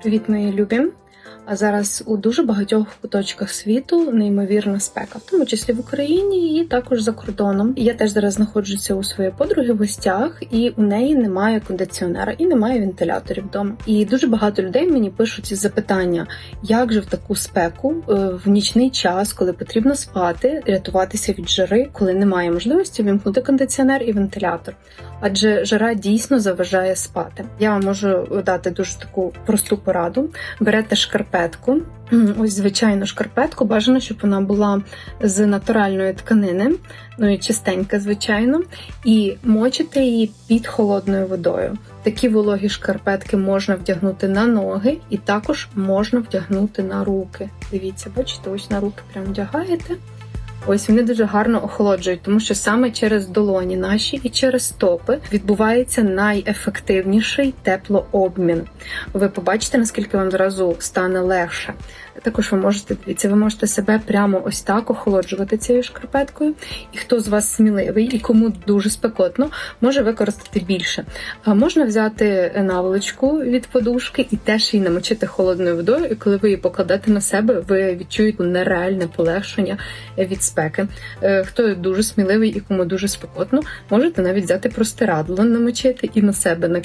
Привіт, мої любі! А зараз у дуже багатьох куточках світу неймовірна спека, в тому числі в Україні і також за кордоном. Я теж зараз знаходжуся у своєї подруги в гостях, і у неї немає кондиціонера і немає вентиляторів вдома. І дуже багато людей мені пишуть запитання, як же в таку спеку е, в нічний час, коли потрібно спати, рятуватися від жари, коли немає можливості вімкнути кондиціонер і вентилятор. Адже жара дійсно заважає спати. Я вам можу дати дуже таку просту пораду. Берете шкарпетку, ось звичайну шкарпетку. Бажано, щоб вона була з натуральної тканини, ну і чистенька, звичайно, і мочите її під холодною водою. Такі вологі шкарпетки можна вдягнути на ноги, і також можна вдягнути на руки. Дивіться, бачите, ось на руки прям вдягаєте. Ось вони дуже гарно охолоджують, тому що саме через долоні наші і через стопи відбувається найефективніший теплообмін. Ви побачите, наскільки вам зразу стане легше. Також ви можете дивіться, ви можете себе прямо ось так охолоджувати цією шкарпеткою. І хто з вас сміливий і кому дуже спекотно, може використати більше. А можна взяти наволочку від подушки і теж її намочити холодною водою. І коли ви її покладете на себе, ви відчуєте нереальне полегшення від спеки. Е, Хто дуже сміливий і кому дуже спекотно, можете навіть взяти простирадло, намочити і на себе накинути.